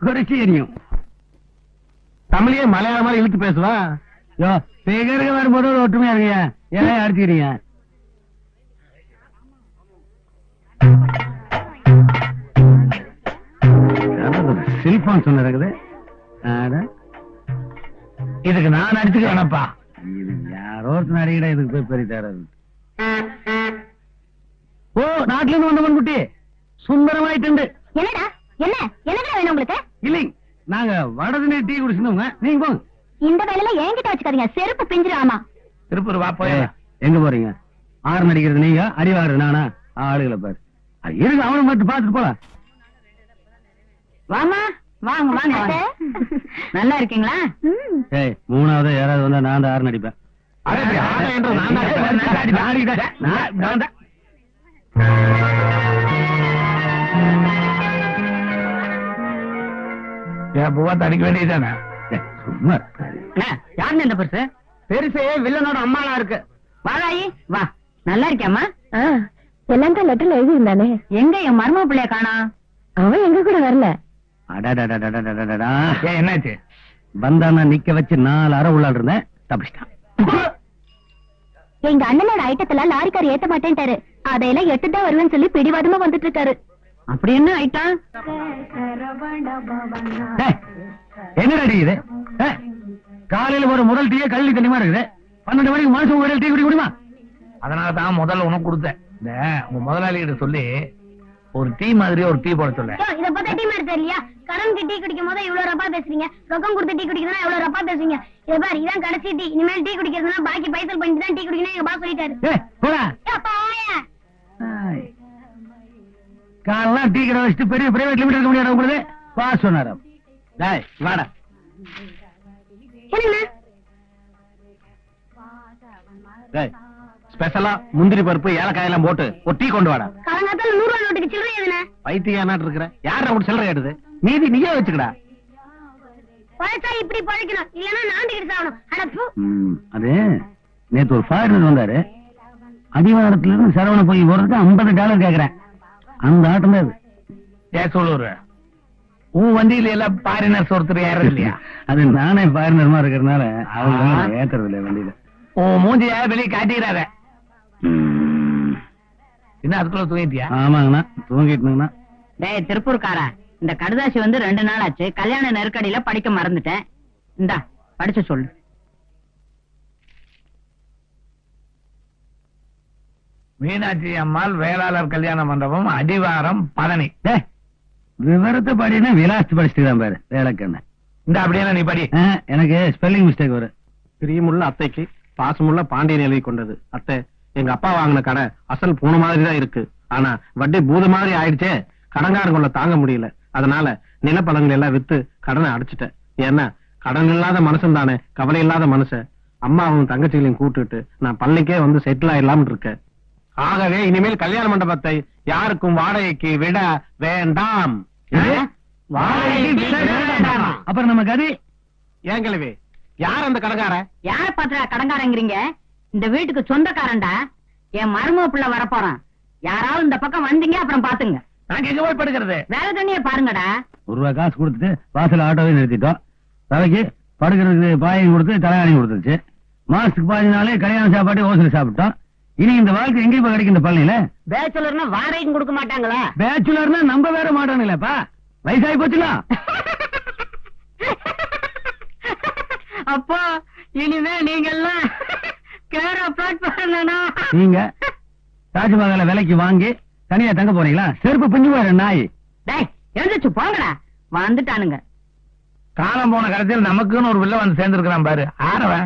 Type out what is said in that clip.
குறைச்சி எரியும் தமிழையே மலையாளம் மாதிரி இழுத்து பேசுவா? யோ பேகருக்கு வரும்போது ஒரு ஒற்றுமையா இருக்கீங்க? ஏன் அடிச்சுக்கிறீங்க. செல்போன் சொன்னது இதுக்கு நான் அடிச்சுக்க வேணப்பா யாரோ அடிக்கடா இதுக்கு போய் பெரிய தராது ஓ நாட்டுல இருந்து வந்தவன் குட்டி சுந்தரமாயிட்டு என்னடா? என்ன? என்னடா வேணும் உங்களுக்கு? இல்லைங்க. நாங்க வடதுனே டீ குடிச்சிருந்தோங்க நீங்க போங்க. இந்த வேலையில என்கிட்ட வச்சுக்காதீங்க. செருப்பு பிஞ்சிரும் திருப்பூர் வா போய் எங்க போறீங்க? ஆறு நடிக்கிறது நீங்க அடிவாரு நானா? ஆளுகளை பாரு. அது இருக்கு அவனை மட்டும் பாத்துட்டு போலாம். வாமா வாங்க வாங்க. நல்லா இருக்கீங்களா? ம். ஏய் மூணாவது யாராவது வந்தா நான் தான் ஆறு நடிப்பேன். நான் தான். நான் தான் பூவாத்த அடிக்க வேண்டியதானே சும்மா இந்த பெருசு? பெருசு வில்லனோட அம்மாலாம் இருக்கு. வாராயி வா. நல்லா இருக்கியாமா எல்லாம் லெட்டர்ல எழுதி இருந்தானே எங்க என் மரும பிள்ளைய காணா? அவன் எங்க கூட வரல. என்னாச்சு வந்தானா நிக்க வச்சு நாலு அரை உள்ளாடு இருந்தேன் தப்பிச்சிட்டான் எங்க அண்ணனோட ஐட்டத்தெல்லாம் லாரிக்கார் ஏத்த மாட்டேன்ட்டாரு. அதையெல்லாம் எட்டுதான் வருவேன்னு சொல்லி பிடிவாதமா வந்துட்டு இருக்காரு அப்படி என்ன ஆயிட்டா? ஏய், என்னடா இது? காலையில ஒரு முதல் டீயே கள்ளி தண்ணிமா இருக்குது. பன்னெண்டு மணிக்கு மனுஷன் ஒரு டீ குடிக்க முடியுமா? அதனால தான் முதல்ல உனக்கு கொடுத்தேன். இந்த உங்க முதலாளி கிட்ட சொல்லி ஒரு டீ மாதிரி ஒரு டீ போட சொல்ல இத பார்த்தா டீ மாதிரி தெரியலையா? கடன் டீ குடிக்கும் போது இவ்வளவு ரப்பா பேசுறீங்க. ரொக்கம் கொடுத்து டீ குடிக்கணும் இவ்வளவு ரப்பா பேசுறீங்க இத பாரு இதான் கடைசி டீ. இனிமேல் டீ குடிக்கிறதுனா பாக்கி பைசல் பண்ணிட்டு தான் டீ குடிக்கணும் எங்க பாஸ் சொல்லிட்டாரு. காலைலாம் டீ கடை வச்சுட்டு பெரிய பிரைவேட் லிமிட் இருக்க முடியாது உங்களுக்கு? பாஸ் சொன்னாராம் டேய் வாடா. டேய் ஸ்பெஷலா முந்திரி பருப்பு ஏலக்காய் எல்லாம் போட்டு ஒரு டீ கொண்டு வாடா. காலங்காத்தால நூறு ரூபாய் நோட்டுக்கு சில்லறை எதுனா? பைத்தியம் நாட்டு இருக்கிற? யாரா அப்படி சில்லறை எடுது மீதி நீயே வச்சுக்கடா. பழச்சா இப்படி பழைக்கணும். இல்லன்னா நாண்டுகிட்டு சாகணும் அடப்பு அது நேத்து ஒரு ஃபாரினர் வந்தாரு. அடிவாரத்துல இருந்து சரவண போய் போறதுக்கு ஐம்பது டாலர் கேக்குறேன். அந்த ஆட்டம் தான் அது ஏன் சொல்லூர் உன் வண்டியில எல்லாம் பாரினர்ஸ் ஒருத்தர் ஏறது இல்லையா? அது நானே ஃபாரினர்மா இருக்கிறதுனால அவங்க ஏத்துறது வண்டியில. உன் மூஞ்சிய வெளியே காட்டிக்கிறாத என்ன அதுக்குள்ள தூங்கிட்டியா? ஆமாங்கண்ணா தூங்கிட்டுங்கண்ணா டேய் திருப்பூர்காரா இந்த கடுதாசி வந்து ரெண்டு நாள் ஆச்சு. கல்யாண நெருக்கடியில படிக்க மறந்துட்டேன். இந்தா படிச்சு சொல்லு. மீனாட்சி அம்மாள் வேளாளர் கல்யாண மண்டபம் அடிவாரம் பழனி. விவரத்தை படினா விலாசத்து படிச்சுட்டு பாரு வேலைக்கண்ண. இந்த அப்படியே நீ படி. எனக்கு ஸ்பெல்லிங் மிஸ்டேக் வரும் பிரியமுள்ள அத்தைக்கு பாசமுள்ள பாண்டியன் எழுதி கொண்டது. அத்தை எங்க அப்பா வாங்கின கடை அசல் பூன மாதிரி தான் இருக்கு. ஆனா வட்டி பூத மாதிரி ஆயிடுச்சே. கடன்காரங்கள தாங்க முடியல. அதனால நிலப்பழங்கள் எல்லாம் வித்து கடனை அடைச்சிட்டேன். ஏன்னா கடன் இல்லாத மனுஷன் தானே கவலை இல்லாத மனுஷன். அம்மாவும் தங்கச்சிகளையும் கூட்டுட்டு நான் பள்ளிக்கே வந்து செட்டில் ஆயிடலாம்னு இருக்கேன். ஆகவே இனிமேல் கல்யாண மண்டபத்தை யாருக்கும் வாடகைக்கு விட வேண்டாம்? அப்புறம் நம்ம கதி? ஏன் கிழவி? யார் அந்த கடைக்கார யார பாத்துறா கடங்காரங்கிறீங்க? இந்த வீட்டுக்கு சொந்தக்காரன்டா? என் மருமக பிள்ளை வரப்போறான். யாராவது இந்த பக்கம் வந்தீங்க அப்புறம் பாத்துங்க நாங்க எங்க போய் படுக்கிறது வேலை தண்ணிய பாருங்கடா. ஒரு ரூபாய் காசு கொடுத்துட்டு வாசல் ஆட்டோவே நிறுத்திட்டோம். தலைக்கு படுக்கிறதுக்கு பாயம் கொடுத்து தலையாணி கொடுத்துருச்சு. மாசத்துக்கு பாதி நாளே கல்யாண சாப்பாடு ஓசல் சாப்பிட்டோம். இனி இந்த வாழ்க்கை எங்கேயும் போய் கிடைக்கும் இந்த பள்ளியில பேச்சுலர்னா வாடகைக்கும் கொடுக்க மாட்டாங்களா? பேச்சுலர்னா நம்ப வேற மாட்டானுங்களேப்பா வயசாகி போச்சுல அப்போ இனிமே நீங்க எல்லாம் கேர பிளாட்ஃபார்ம் நீங்க தாஜ்மஹாலை விலைக்கு வாங்கி தனியா தங்க போறீங்களா? செருப்பு பிஞ்சு போயிரு நாய். டேய் எழுந்துச்சு போங்கடா. வந்துட்டானுங்க. காலம் போன கடைசியில் நமக்குன்னு ஒரு வில்ல வந்து சேர்ந்திருக்கிறான் பாரு. ஆறவன்